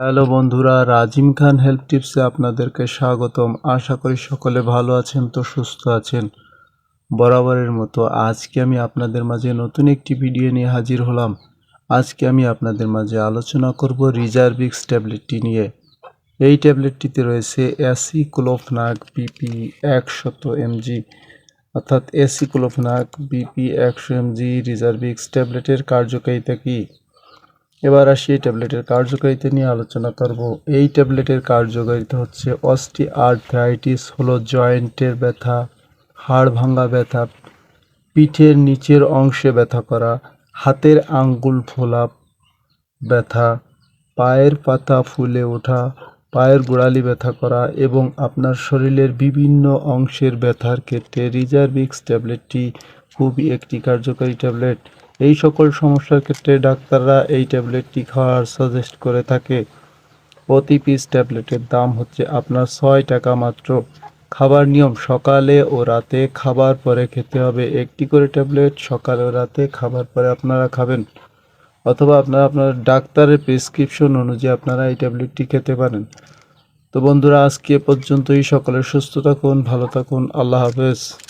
Hello বন্ধুরা, রাজিম খান help টিপসে আপনাদেরকে স্বাগতম। আশা করি সকলে ভালো আছেন তো সুস্থ আছেন। বরাবরের মতো আজকে আমি আপনাদের মাঝে নতুন একটি ভিডিও নিয়ে হাজির হলাম। আজকে আমি আপনাদের মাঝে আলোচনা করব রিজার্ভিক্স ট্যাবলেটটি নিয়ে। এই ট্যাবলেটটিতে রয়েছে অ্যাসি ক্লোফনাক বিপি একশত এমজি, অর্থাৎ এসি ক্লোফনাক বিপি একশো এমজি রিজার্ভিক্স ট্যাবলেটের কার্যকারিতা কী? এবার আসি এই ট্যাবলেটের কার্যকারিতা নিয়ে আলোচনা করব। এই ট্যাবলেটের কার্যকারিতা হচ্ছে অস্টি আর্থ্রাইটিস হলো জয়েন্টের ব্যথা, হাড় ভাঙা ব্যথা, পিঠের নিচের অংশে ব্যথা করা, হাতের আঙ্গুল ফোলা ব্যথা, পায়ের পাতা ফুলে ওঠা, পায়ের গোড়ালি ব্যথা করা এবং আপনার শরীরের বিভিন্ন অংশের ব্যথার ক্ষেত্রে রিজার্ভিক্স ট্যাবলেটটি খুবই একটি কার্যকারী ট্যাবলেট। এই সকল সমস্যার ক্ষেত্রে ডাক্তাররা এই ট্যাবলেটটি খাওয়ার সাজেস্ট করে থাকে। প্রতি পিস ট্যাবলেটের দাম হচ্ছে আপনার ছয় টাকা মাত্র। খাবার নিয়ম, সকালে ও রাতে খাবার পরে খেতে হবে। একটি করে ট্যাবলেট সকালে ও রাতে খাবার পরে আপনারা খাবেন। অথবা আপনারা আপনার ডাক্তারের প্রেসক্রিপশন অনুযায়ী আপনারা এই ট্যাবলেটটি খেতে পারেন। তো বন্ধুরা, আজকে পর্যন্তই। সকলের সুস্থ থাকুন, ভালো থাকুন। আল্লাহ হাফেজ।